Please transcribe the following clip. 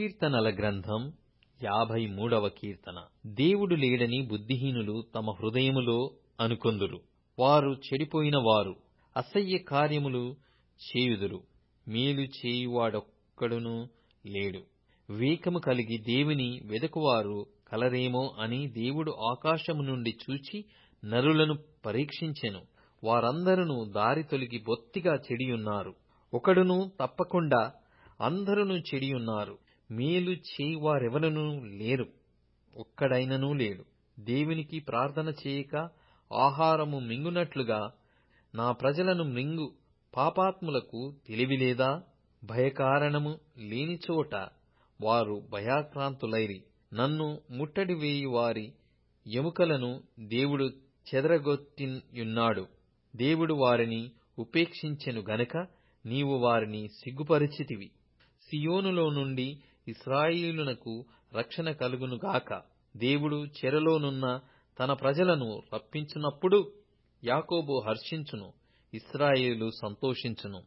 కీర్తనల గ్రంథం యాభై మూడవ కీర్తన. దేవుడు లేడని బుద్ధిహీనులు తమ హృదయములో అనుకొందురు. వారు చెడిపోయిన వారు అసహ్య కార్యములు చేయుదురు. మేలు చేయువాడొక్కడును లేడు. వివేకము కలిగి దేవుని వెదకువారు కలరేమో అని దేవుడు ఆకాశము నుండి చూచి నరులను పరీక్షించెను. వారందరును దారి తొలగి బొత్తిగా చెడియున్నారు. ఒకడును తప్పకుండా అందరును చెడియున్నారు. మేలు చేయువారెవరునూ లేరు. ఒక్కడైననూ లేడు. దేవునికి ప్రార్థన చేయక ఆహారము మింగునట్లుగా నా ప్రజలను మింగు పాపాత్ములకు తెలివిలేదా? భయకారణము లేని చోట వారు భయాక్రాంతులైరి. నన్ను ముట్టడి వేయి వారి ఎముకలను దేవుడు చెదరగొట్టియున్నాడు. దేవుడు వారిని ఉపేక్షించెను గనుక నీవు వారిని సిగ్గుపరిచితివి. సియోనులో నుండి ఇశ్రాయేలునకు రక్షణ కలుగును గాక. దేవుడు చెరలోనున్న తన ప్రజలను రప్పించునప్పుడు యాకోబు హర్షించును ఇస్రాయేలు సంతోషించును.